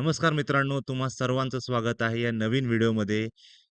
नमस्कार मित्रांनो, तुम्हा सर्वांचं स्वागत आहे या नवीन व्हिडिओमध्ये.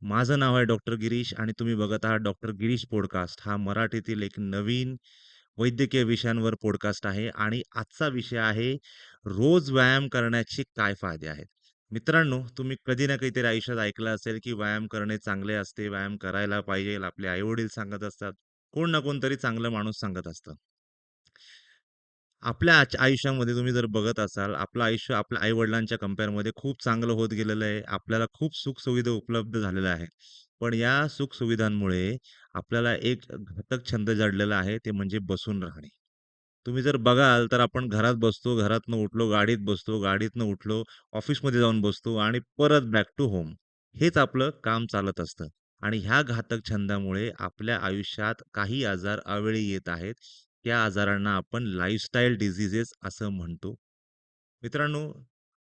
माझं नाव आहे डॉक्टर गिरीश आणि तुम्ही बघत आहात डॉक्टर गिरीश पॉडकास्ट. हा मराठीतील एक नवीन वैद्यकीय विषयांवर पॉडकास्ट आहे आणि आजचा विषय आहे, रोज व्यायाम करण्याचे काय फायदे आहेत? मित्रांनो, तुम्ही कधी ना कधीतरी आयुष्यात ऐकलं असेल, की व्यायाम करणे चांगले असते, व्यायाम करायला पाहिजे. आपले आई-वडील सांगत असतात. कोण ना कोणतरी चांगलं माणूस सांगत असतं. आपल्या आच आयुष्यामध्ये तुम्ही जर बघत असाल, आपलं आयुष्य आपल्या आई-वडिलांच्या कंपेअरमध्ये खूप चांगलं होत गेलेलं आहे. आपल्याला खूप सुख-सुविधा उपलब्ध झालेल्या आहेत. पण या सुख-सुविधांमुळे आपल्याला एक घातक छंद जडलेला आहे, ते म्हणजे बसून राहणे. तुम्ही जर बघाल, तर आपण घरात बसतो, घरातनं उठलो, गाडीत बसतो, गाडीतनं उठलो, ऑफिसमध्ये जाऊन बसतो आणि परत बॅक टू होम. हेच आपलं काम चालत असतं आणि ह्या घातक छंदामुळे आपल्या आयुष्यात काही आजार अवेळी येत आहेत. त्या आजारांना आपण लाईफस्टाईल डिझिजेस असं म्हणतो. मित्रांनो,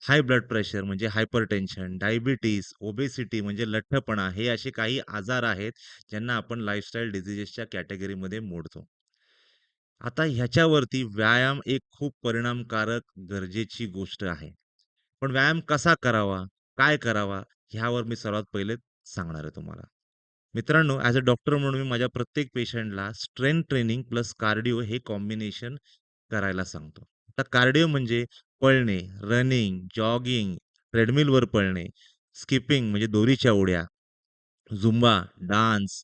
हाय ब्लड प्रेशर म्हणजे हायपरटेन्शन, डायबिटीज, ओबेसिटी म्हणजे लठ्ठपणा हे असे काही आजार आहेत, ज्यांना आपण लाईफस्टाईल डिझिजेसच्या कॅटेगरीमध्ये मोडतो. आता ह्याच्यावरती व्यायाम एक खूप परिणामकारक, गरजेची गोष्ट आहे. पण व्यायाम कसा करावा? काय करावा? ह्यावर मी सर्वात पहिले सांगणार आहे तुम्हाला. मित्रांनो, ॲज अ डॉक्टर म्हणून मी माझ्या प्रत्येक पेशंटला स्ट्रेंथ ट्रेनिंग प्लस कार्डिओ हे कॉम्बिनेशन करायला सांगतो. आता कार्डिओ म्हणजे पळणे, रनिंग, जॉगिंग, ट्रेडमिलवर पळणे, स्किपिंग म्हणजे दोरीच्या उड्या, झुंबा, डान्स,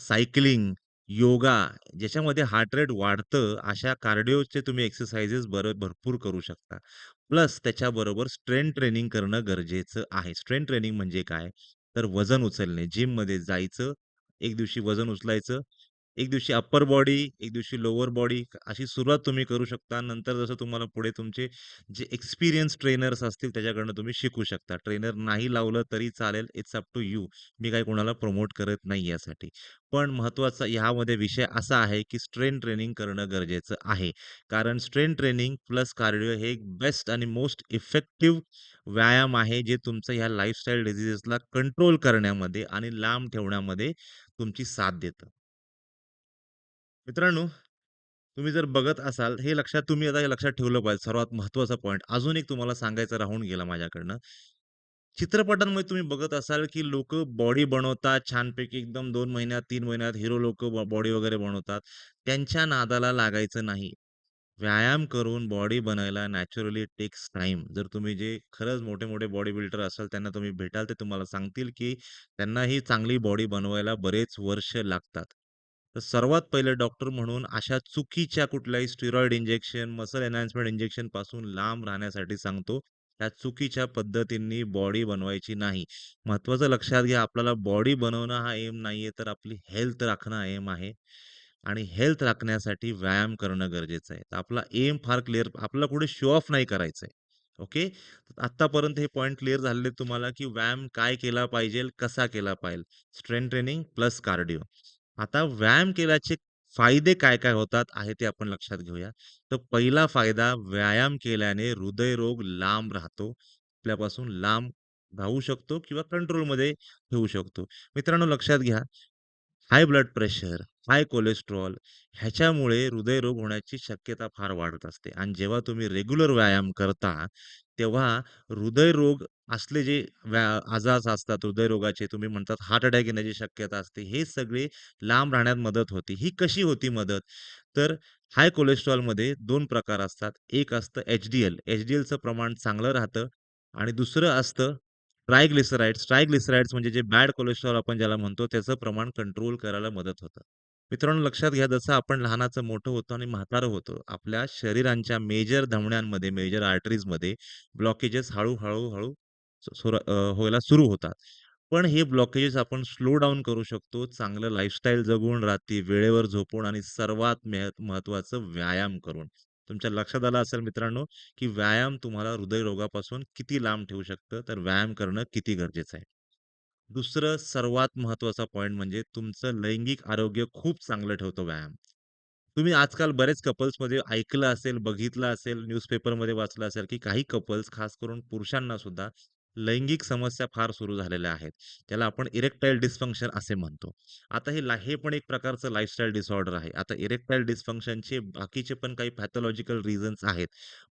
सायकलिंग, योगा ज्याच्यामध्ये हार्ट रेट वाढतं, अशा कार्डिओचे तुम्ही एक्सरसाइजेस बर भरपूर करू शकता. प्लस त्याच्याबरोबर स्ट्रेंथ ट्रेनिंग करणं गरजेचं आहे. स्ट्रेंथ ट्रेनिंग म्हणजे काय? तर वजन उचलणे, जिममध्ये जायचं, एक दिवशी वजन उचलायचं, एक दिवशी अप्पर बॉडी, एक दिवशी लोअर बॉडी अशी सुरुवात तुम्ही करू शकता. नंतर जसं तुम्हाला पुढे तुमचे जे एक्सपिरियन्स ट्रेनर्स असतील त्याच्याकडनं तुम्ही शिकू शकता. ट्रेनर नाही लावलं तरी चालेल, इट्स अप टू यू. मी काही कोणाला प्रमोट करत नाही यासाठी. पण महत्त्वाचा ह्यामध्ये विषय असा आहे, की स्ट्रेंथ ट्रेनिंग करणं गरजेचं आहे. कारण स्ट्रेंथ ट्रेनिंग प्लस कार्डिओ हे एक बेस्ट आणि मोस्ट इफेक्टिव्ह व्यायाम आहे, जे तुमचं ह्या लाईफस्टाईल डिसीजेसला कंट्रोल करण्यामध्ये आणि लांब ठेवण्यामध्ये तुमची साथ देतं. मित्रांनो, तुम्ही जर बघत असाल, हे लक्षात तुम्ही आता हे लक्षात ठेवलं पाहिजे सर्वात महत्त्वाचा पॉईंट अजून एक तुम्हाला सांगायचं राहून गेला माझ्याकडनं. चित्रपटांमध्ये तुम्ही बघत असाल, की लोक बॉडी बनवतात छानपैकी एकदम दोन महिन्यात, तीन महिन्यात हिरो लोक बॉडी वगैरे बनवतात. त्यांच्या नादाला लागायचं नाही. व्यायाम करून बॉडी बनायला नॅचरली टेक्स टाईम. जर तुम्ही जे खरंच मोठे-मोठे बॉडी बिल्डर असाल, त्यांना तुम्ही भेटाल, ते तुम्हाला सांगतील, की त्यांनाही चांगली बॉडी बनवायला बरेच वर्ष लागतात. तर सर्वात पहिले डॉक्टर म्हणून अशा चुकीच्या कुठल्याही स्टिरॉइड इंजेक्शन, मसल एन्हान्समेंट इंजेक्शनपासून लांब राहण्यासाठी सांगतो. त्या चुकीच्या पद्धतींनी बॉडी बनवायची नाही. महत्त्वाचं लक्षात घ्या, आपल्याला बॉडी बनवणं हा एम नाहीये, तर आपली हेल्थ राखणं एम आहे. आणि हेल्थ राखण्यासाठी व्यायाम करणं गरजेचं आहे. तर आपला एम फार क्लिअर आपल्याला कुठे शो ऑफ नाही करायचं आहे. ओके. आत्तापर्यंत हे पॉईंट क्लिअर झालेले तुम्हाला, की व्यायाम काय केला पाहिजे कसा केला पाहिजे. Strength training plus cardio. आता व्यायाम केल्याचे फायदे काय-काय होतात आहे ते आपण लक्षात घेऊया. तर पहिला फायदा व्यायाम केल्याने हृदयरोग लांब राहतो. आपल्यापासून लांब राहू शकतो किंवा कंट्रोलमध्ये ठेवू शकतो. मित्रांनो लक्षात घ्या, high blood pressure, high cholesterol ह्याच्यामुळे हृदयरोग होण्याची शक्यता फार वाढत असते आणि जेव्हा तुम्ही रेग्युलर व्यायाम करता, तेव्हा हृदयरोग असले जे व्या आजार असतात हृदयरोगाचे तुम्ही म्हणतात हार्ट अटॅक येण्याची शक्यता असते. हे सगळे लांब राहण्यात मदत होते. ही कशी होती मदत? तर हाय कोलेस्ट्रॉलमध्ये 2 प्रकार असतात. एक असतं एच-डी-एल. एच-डी-एलचं प्रमाण चांगलं राहतं आणि दुसरं असतं ट्रायग्लिसराइड्स. ट्रायग्लिसराइड्स म्हणजे जे बॅड कोलेस्ट्रॉल आपण ज्याला म्हणतो, त्याचं प्रमाण कंट्रोल करायला मदत होतं. मित्रांनो लक्षात घ्या, जसं आपण लहानाचं मोठं होतो आणि म्हातारं होतो, आपल्या शरीरांच्या मेजर धमन्यांमध्ये, मेजर आर्टरीजमध्ये ब्लॉकेजेस हळू-हळू, हळू व्हायला सुरू होतात. पण हे ब्लॉकेजेस आपण स्लो डाउन करू शकतो, चांगलं लाईफस्टाईल जगून, रात्री वेळेवर झोपून आणि सर्वात मेह महत्त्वाचं व्यायाम करून. तुमच्या लक्षात आलं असेल मित्रांनो, की व्यायाम तुम्हाला हृदयरोगापासून किती लांब ठेवू शकतं, तर व्यायाम करणं किती गरजेचं आहे. दुसरं सर्वात महत्त्वाचा पॉइंट म्हणजे तुमचं लैंगिक आरोग्य खूप चांगलं ठेवतो व्यायाम. तुम्ही आजकाल बरेच कपल्समध्ये ऐकलं असेल, बघितलं असेल, न्यूजपेपरमध्ये वाचलं असेल, की काही कपल्स खास करून पुरुषांना सुद्धा लैंगिक समस्या फार सुरू झालेल्या आहेत. त्याला आपण इरेक्टाईल डिस्फंक्शन असे म्हणतो. आता हे ला हे पण एक प्रकारचं लाईफस्टाईल डिसऑर्डर आहे. आता इरेक्टाईल डिस्फंक्शनचे बाकीचे पण काही पॅथॉलॉजिकल रिझन्स आहेत.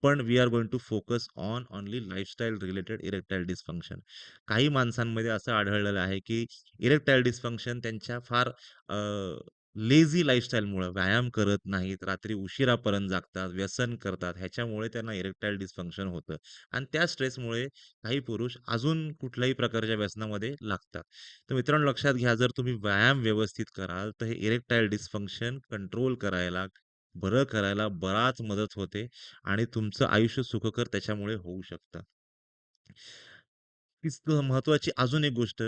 पण we are going to focus on only lifestyle related erectile dysfunction. काही माणसांमध्ये असं आढळलेलं आहे, की इरेक्टाईल डिस्फंक्शन त्यांच्या फार लेझी लाईफस्टाईलमुळं व्यायाम करत नाहीत, रात्री उशिरापर्यंत जागतात, व्यसन करतात. ह्याच्यामुळे त्यांना इरेक्टाईल डिस्फंक्शन होतं आणि त्या स्ट्रेसमुळे काही पुरुष अजून कुठल्याही प्रकारच्या व्यसनामध्ये लागतात. तर मित्रांनो लक्षात घ्या, जर तुम्ही व्यायाम व्यवस्थित कराल, तर हे इरेक्टाईल डिस्फंक्शन कंट्रोल करायला, बरं करायला बराच मदत होते आणि तुमचं आयुष्य सुखकर त्याच्यामुळे होऊ शकतं. तीच तर महत्त्वाची अजून एक गोष्ट,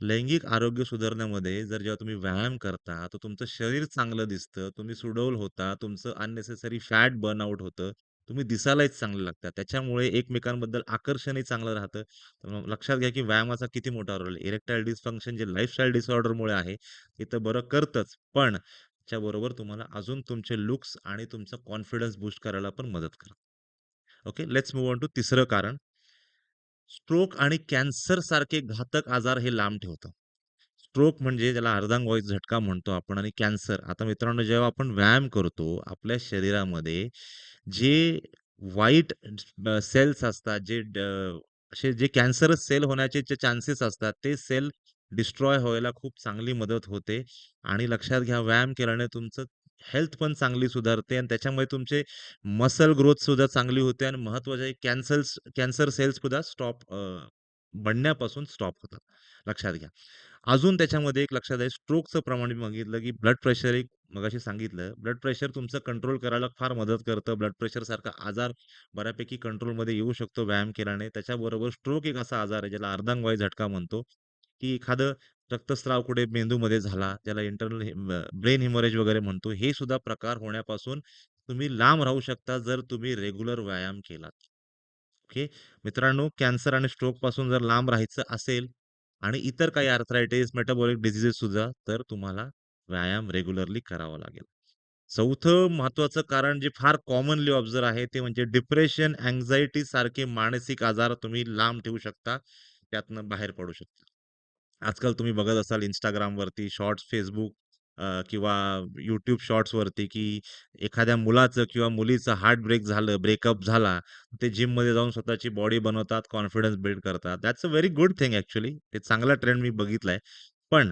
लैंगिक आरोग्य सुधारण्यामध्ये जर जेव्हा तुम्ही व्यायाम करता, तर तुमचं शरीर चांगलं दिसतं, तुम्ही सुडौल होता, तुमचं अननेसेसरी फॅट बर्न आउट होतं, तुम्ही दिसायलाही चांगले लागतात. त्याच्यामुळे एकमेकांबद्दल आकर्षणही चांगलं राहतं. लक्षात घ्या, की व्यायामाचा किती मोठा रोल आहे. इरेक्टाईल डिस्फंक्शन जे लाईफस्टाईल डिसऑर्डरमुळे आहे, ते तर बरं करतंच. पण त्याच्याबरोबर तुम्हाला अजून तुमचे लुक्स आणि तुमचा कॉन्फिडन्स बूस्ट करायला पण मदत करतं. Okay, let's move on to तिसरं कारण. स्ट्रोक आणि कॅन्सर सारखे घातक आजार हे लांब ठेवतं. स्ट्रोक म्हणजे ज्याला अर्धांगवायू झटका म्हणतो आपण आणि कॅन्सर. आता मित्रांनो जेव्हा आपण व्यायाम करतो, आपल्या शरीरामध्ये जे वाईट सेल्स असतात, जे ड असे जे कॅन्सरस सेल होण्याचे जे चान्सेस असतात, ते सेल डिस्ट्रॉय व्हायला खूप चांगली मदत होते आणि लक्षात घ्या व्यायाम केल्याने तुमचं हेल्थ पण चांगली सुधारते आणि त्याच्यामुळे तुमचे मसल ग्रोथ सुद्धा चांगली होते आणि महत्त्वाचे आहे कॅन्सल्स कॅन्सर सेल्स सुद्धा स्टॉप बनण्यापासून स्टॉप होतात. लक्षात घ्या. अजून त्याच्यामध्ये एक लक्षात आहे स्ट्रोकचं प्रमाण मी बघितलं, की ब्लड प्रेशर एक मगाशी सांगितलं, ब्लड प्रेशर तुमचं कंट्रोल करायला फार मदत करतं. ब्लड प्रेशर सारखा आजार बऱ्यापैकी कंट्रोलमध्ये येऊ शकतो व्यायाम केल्याने. त्याच्याबरोबर स्ट्रोक एक असा आजार आहे ज्याला अर्धांगवायू झटका म्हणतो, की एखादं रक्तस्राव कुठे मेंदूमध्ये झाला, त्याला इंटर्नल ब्रेन हेमरेज वगैरे म्हणतो. हे सुद्धा प्रकार होण्यापासून तुम्ही लांब राहू शकता जर तुम्ही रेग्युलर व्यायाम केलात. ओके. मित्रांनो कॅन्सर आणि स्ट्रोकपासून जर लांब राहायचं असेल आणि इतर काही आर्थरायटिस, मेटाबॉलिक डिसीजेस सुद्धा, तर तुम्हाला व्यायाम रेग्युलरली करावा लागेल. चौथं महत्त्वाचं कारण जे फार कॉमनली ऑब्झर्व्ह आहे, ते म्हणजे डिप्रेशन, अँक्साइटी सारखे मानसिक आजार तुम्ही लांब ठेवू शकता. त्यातनं बाहेर पडू शकता. आजकाल तुम्ही बघत असाल Instagramवरती शॉर्ट्स, Facebook अ, किंवा YouTube शॉर्ट्सवरती, की एखाद्या मुलाचं किंवा मुलीचं हार्ट ब्रेक झालं, ब्रेकअप झाला, ते जिममध्ये जाऊन स्वतःची बॉडी बनवतात, कॉन्फिडन्स बिल्ड करतात. That's a very good thing actually. ते चांगला ट्रेंड मी बघितलाय. पण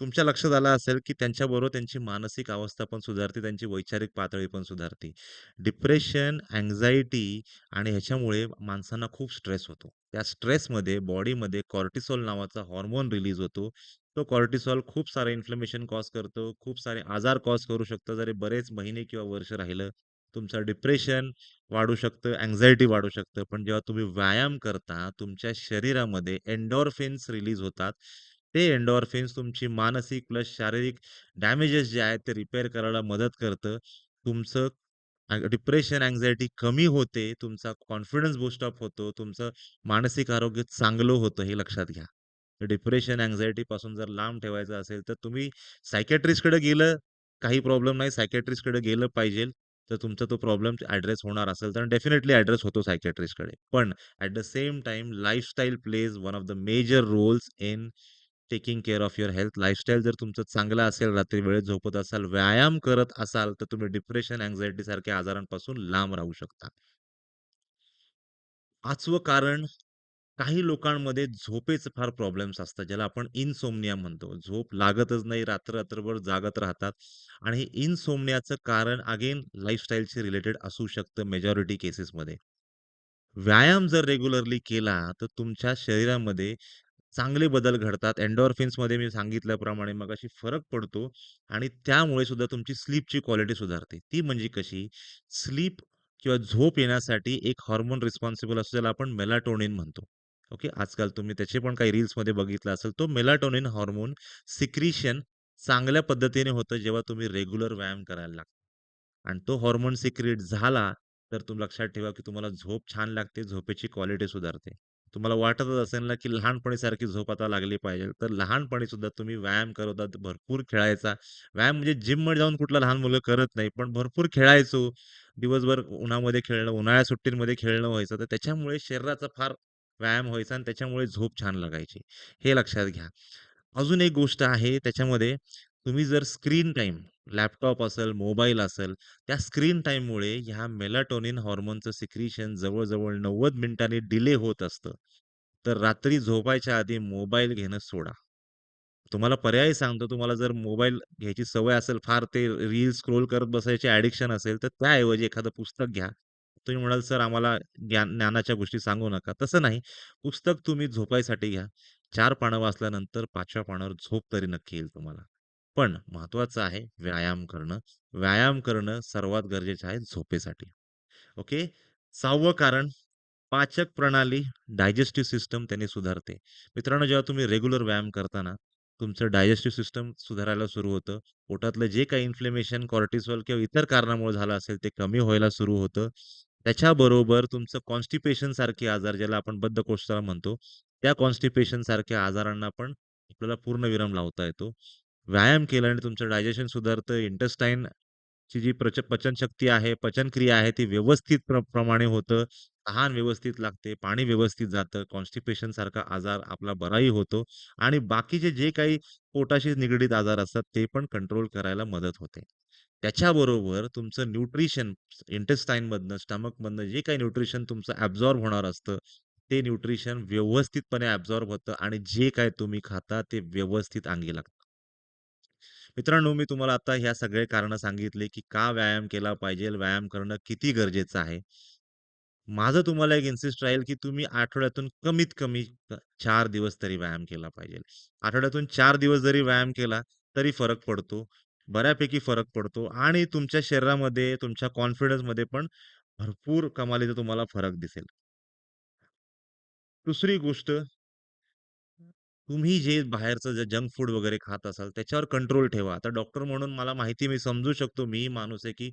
तुमच्या लक्षात आलं असेल, की त्यांच्याबरोबर त्यांची मानसिक अवस्था पण सुधारते, त्यांची वैचारिक पातळी पण सुधारते. डिप्रेशन, अँक्साइटी आणि ह्याच्यामुळे माणसांना खूप स्ट्रेस होतो. त्या स्ट्रेसमध्ये बॉडीमध्ये कॉर्टिसॉल नावाचा हार्मोन रिलीज होतो. तो कॉर्टिसॉल खूप सारे इन्फ्लेमेशन कॉज करतो, खूप सारे आजार कॉज करू शकतो. जरी बरेच महिने किंवा वर्ष राहिलं, तुमचं डिप्रेशन वाढू शकतं, अँक्साइटी वाढू शकतं. पण जेव्हा तुम्ही व्यायाम करता, तुमच्या शरीरामध्ये एंडोर्फिन्स रिलीज होतात. ते एंडोर्फिन्स तुमची मानसिक प्लस शारीरिक डॅमेजेस जे आहेत, ते रिपेअर करायला मदत करतं. तुमचं डिप्रेशन, अँक्साइटी कमी होते, तुमचा कॉन्फिडन्स बूस्टअप होतो, तुमचं मानसिक आरोग्य चांगलं होतं, हे लक्षात घ्या. डिप्रेशन, अँक्साइटीपासून जर लांब ठेवायचं असेल, तर तुम्ही सायकियाट्रिस्टकडे गेलं, काही प्रॉब्लेम नाही. सायकियाट्रिस्टकडे गेलं पाहिजे तर तुमचा तो प्रॉब्लेम ॲड्रेस होणार असेल, तर डेफिनेटली ॲड्रेस होतो सायकियाट्रिस्टकडे. पण at the same time lifestyle plays one of the major roles in taking care of your health. Lifestyle जर तुमचं चांगलं असेल, रात्री वेळेत झोपत असाल, व्यायाम करत असाल, तर तुम्ही डिप्रेशन, अँझायटी सारख्या आजारांपासून लांब राहू शकता. पाचवं कारण, काही लोकांमध्ये झोपेचे फार प्रॉब्लेम्स असतात, ज्याला आपण इन्सोम्निया म्हणतो. झोप लागतच नाही, रात्र-रात्रभर जागत राहतात आणि हे इन्सोम्नियाचं कारण अगेन लाईफस्टाईलशी रिलेटेड असू शकतं मेजॉरिटी केसेसमध्ये. व्यायाम जर रेग्युलरली केला, तर तुमच्या शरीरामध्ये चांगले बदल घडतात. एन्डॉर्फिन्समध्ये मी सांगितल्याप्रमाणे मगाशी फरक पडतो आणि त्यामुळे सुद्धा तुमची स्लीपची क्वालिटी सुधारते. ती म्हणजे कशी? स्लीप किंवा झोप येण्यासाठी एक हॉर्मोन रिस्पॉन्सिबल असतो, ज्याला आपण मेलाटोनिन म्हणतो. ओके. आजकाल तुम्ही त्याचे पण काही रील्समध्ये बघितलं असेल. तो मेलाटोनिन हॉर्मोन सिक्रीशन चांगल्या पद्धतीने होतं, जेव्हा तुम्ही रेग्युलर व्यायाम करायला लागता. आणि तो हॉर्मोन सिक्रीट झाला, तर तुम्ही लक्षात ठेवा, की तुम्हाला झोप छान लागते, झोपेची क्वालिटी सुधारते. तुम्हाला वाटतच असेल ना, की लहानपणीसारखी झोप आता लागली पाहिजे, तर लहानपणी सुद्धा तुम्ही व्यायाम करत होता, भरपूर खेळायचा. व्यायाम म्हणजे जिममध्ये जाऊन कुठलं लहान मुलं करत नाही, पण भरपूर खेळायचो. दिवसभर उन्हामध्ये खेळणं, उन्हाळ्या सुट्टींमध्ये खेळणं व्हायचं, तर त्याच्यामुळे शरीराचा फार व्यायाम व्हायचा आणि त्याच्यामुळे झोप छान लागायची. हे लक्षात घ्या. अजून एक गोष्ट आहे त्याच्यामध्ये तुम्ही जर स्क्रीन टाईम लॅपटॉप असेल, मोबाईल असेल, त्या स्क्रीन टाईममुळे ह्या मेलाटोनिन हॉर्मोनचं सिक्रिशन जवळ-जवळ 90 मिनिटांनी डिले होत असतं. तर रात्री झोपायच्या आधी मोबाईल घेणं सोडा. तुम्हाला पर्याय सांगतो, तुम्हाला जर मोबाईल घ्यायची सवय असेल, फार ते रील स्क्रोल करत बसायची ॲडिक्शन असेल, तर त्याऐवजी एखादं पुस्तक घ्या. तुम्ही म्हणाल, "सर आम्हाला ज्ञान ज्ञानाच्या गोष्टी सांगू नका." तसं नाही. पुस्तक तुम्ही झोपायसाठी घ्या. 4 पानं वाचल्यानंतर 5व्या पानावर झोप तरी नक्की येईल तुम्हाला. पण महत्त्वाचं आहे व्यायाम करणं. व्यायाम करणं सर्वात गरजेचं आहे झोपेसाठी. ओके. 6वं कारण पाचक प्रणाली, डायजेस्टिव्ह सिस्टम त्याने सुधारते. मित्रांनो, जेव्हा तुम्ही रेग्युलर व्यायाम करता ना, तुमचं डायजेस्टिव्ह सिस्टम सुधारायला सुरू होतं. पोटातलं जे काही इन्फ्लेमेशन, कॉर्टिसॉल किंवा इतर कारणामुळे झालं असेल, ते कमी व्हायला सुरू होतं. त्याच्याबरोबर तुमचं कॉन्स्टिपेशन सारखे आजार, ज्याला आपण बद्धकोष्ठता म्हणतो, त्या कॉन्स्टिपेशन सारख्या आजारांना पण आपल्याला पूर्णविराम लावता येतो. व्यायाम केल्याने तुमचं डायजेशन सुधारतं, इंटेस्टाईन ची जी प्रच पचनशक्ती आहे, पचनक्रिया आहे, ती व्यवस्थित प्र प्रमाणे होतं. तहान व्यवस्थित लागते, पाणी व्यवस्थित जातं, कॉन्स्टिपेशन सारखा आजार आपला बराही होतो आणि बाकीचे जे काही पोटाशी निगडीत आजार असतात, ते पण कंट्रोल करायला मदत होते. त्याच्याबरोबर तुमचं न्यूट्रिशन इंटेस्टाईनमधनं, स्टमकमधनं जे काही न्यूट्रिशन तुमचं ॲब्झॉर्ब होणार असतं, ते न्यूट्रिशन व्यवस्थितपणे ॲब्झॉर्ब होतं आणि जे काही तुम्ही खाता, ते व्यवस्थित अंगी लागतं. मित्रांनो, मी तुम्हाला आता ह्या सगळे कारणं सांगितले, की का व्यायाम केला पाहिजे, व्यायाम करणं किती गरजेचं आहे. माझं तुम्हाला एक इन्सिस्ट राहील, की तुम्ही आठवड्यातून कमीत कमी चार दिवस तरी व्यायाम केला पाहिजे. आठवड्यातून चार दिवस जरी व्यायाम केला, तरी फरक पडतो. बऱ्यापैकी फरक पडतो आणि तुमच्या शरीरामध्ये, तुमच्या कॉन्फिडन्समध्ये पण भरपूर कमालीचा तुम्हाला फरक दिसेल. दुसरी गोष्ट तुम्ही जे बाहेरचं जे जंक फूड वगैरे खात असाल, त्याच्यावर कंट्रोल ठेवा. आता डॉक्टर म्हणून मला माहिती मी समजू शकतो, मी माणूस आहे, की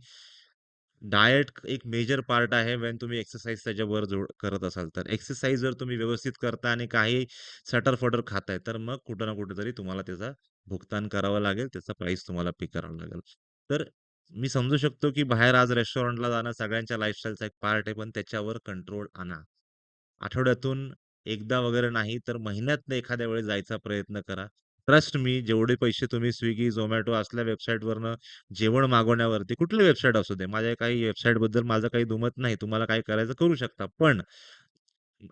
डायट एक मेजर पार्ट आहे वेन तुम्ही एक्सरसाइज त्याच्यावर जोड करत असाल तर. एक्सरसाइज जर तुम्ही व्यवस्थित करता आणि काही सटर-फटर खाताय, तर मग कुठं ना कुठेतरी तुम्हाला त्याचा भुगतान करावं लागेल. त्याचा प्राईस तुम्हाला पे करावा लागेल. तर मी समजू शकतो, की बाहेर आज रेस्टॉरंटला जाणं सगळ्यांच्या लाईफस्टाईलचा एक पार्ट आहे, पण त्याच्यावर कंट्रोल आणा. आठवड्यातून एकदा वगैरे नाही, तर महिन्यातनं एखाद्या वेळेस जायचा प्रयत्न करा. ट्रस्ट मी, जेवढे पैसे तुम्ही Swiggy, Zomato असल्या वेबसाईटवरनं जेवण मागवण्यावरती कुठली वेबसाईट असू दे. माझ्या काही वेबसाईटबद्दल माझं काही दुमत नाही. तुम्हाला काय करायचं करू शकता. पण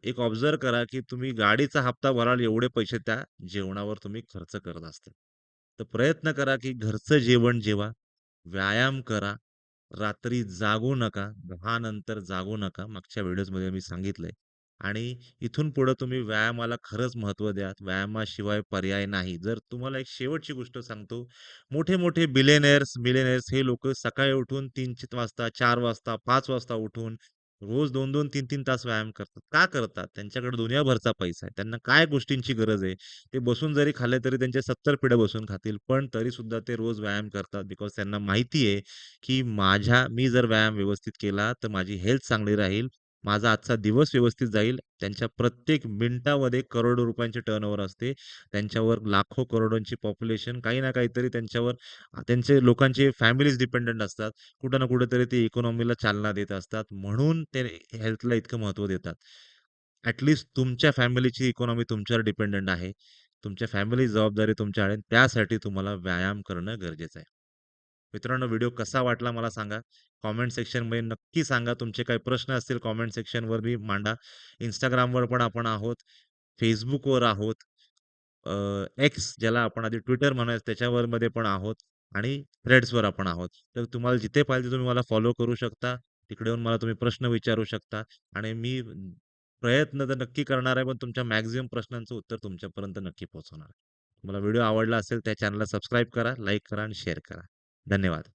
एक ऑब्झर्व्ह करा, की तुम्ही गाडीचा हप्ता भराल एवढे पैसे त्या जेवणावर तुम्ही खर्च करत असता. तर प्रयत्न करा, की घरचं जेवण जेवा, व्यायाम करा, रात्री जागू नका, 10 नंतर जागू नका. मागच्या व्हिडिओजमध्ये मी सांगितलंय. आणि इथून पुढे तुम्ही व्यायामाला खरंच महत्त्व द्या. व्यायामाशिवाय पर्याय नाही. जर तुम्हाला एक शेवटची गोष्ट सांगतो, मोठे-मोठे बिलियनेअर्स, मिलियनेअर्स हे लोकं सकाळी उठून 3 वाजता, चार वाजता, पाच वाजता उठून रोज 2-2, 3-3 तास व्यायाम करतात. का करतात? त्यांच्याकडे दुनियाभरचा पैसा आहे. त्यांना काय गोष्टींची गरज आहे? ते बसून जरी खाल्ले तरी त्यांच्या 70 पिढ्या बसून खातील. पण तरीसुद्धा ते रोज व्यायाम करतात. बिकॉज त्यांना माहिती आहे, की माझ्या मी जर व्यायाम व्यवस्थित केला, तर माझी हेल्थ चांगली राहील. माझा आजचा दिवस व्यवस्थित जाईल. त्यांच्या प्रत्येक मिनिटामध्ये करोडो रुपयांचे टर्नओव्हर असते. त्यांच्यावर लाखो करोडोंची पॉप्युलेशन काही ना काहीतरी त्यांच्यावर त्यांचे लोकांचे फॅमिलीज डिपेंडंट असतात. कुठं ना कुठेतरी ते इकॉनॉमीला चालना देत असतात. म्हणून ते हेल्थला इतकं महत्त्व देतात. ॲट तुमच्या फॅमिलीची इकॉनॉमी तुमच्यावर डिपेंडंट आहे. तुमच्या फॅमिलीची जबाबदारी तुमच्यावर आहे. त्यासाठी तुम्हाला व्यायाम करणं गरजेचं आहे. मित्रांनो, व्हिडिओ कसा वाटला मला सांगा. कॉमेंट सेक्शनमध्ये नक्की सांगा. तुमचे काही प्रश्न असतील कॉमेंट सेक्शनवर मी मांडा. इंस्टाग्रामवर पण आपण आहोत. फेसबुकवर आहोत. एक्स ज्याला आपण आधी ट्विटर म्हणायचं त्याच्यावर पण आहोत आणि थ्रेड्सवर आपण आहोत. तर तुम्हाला जिथे पाहिजे तुम्ही मला फॉलो करू शकता. तिकडे येऊन मला तुम्ही प्रश्न विचारू शकता आणि मी प्रयत्न तर नक्की करणार आहे, पण तुमच्या मॅक्झिमम प्रश्नांचं उत्तर तुमच्यापर्यंत नक्की पोहोचवणार आहे. तुम्हाला व्हिडिओ आवडला असेल त्या चॅनलला सबस्क्राईब करा, लाईक करा आणि शेअर करा. धन्यवाद.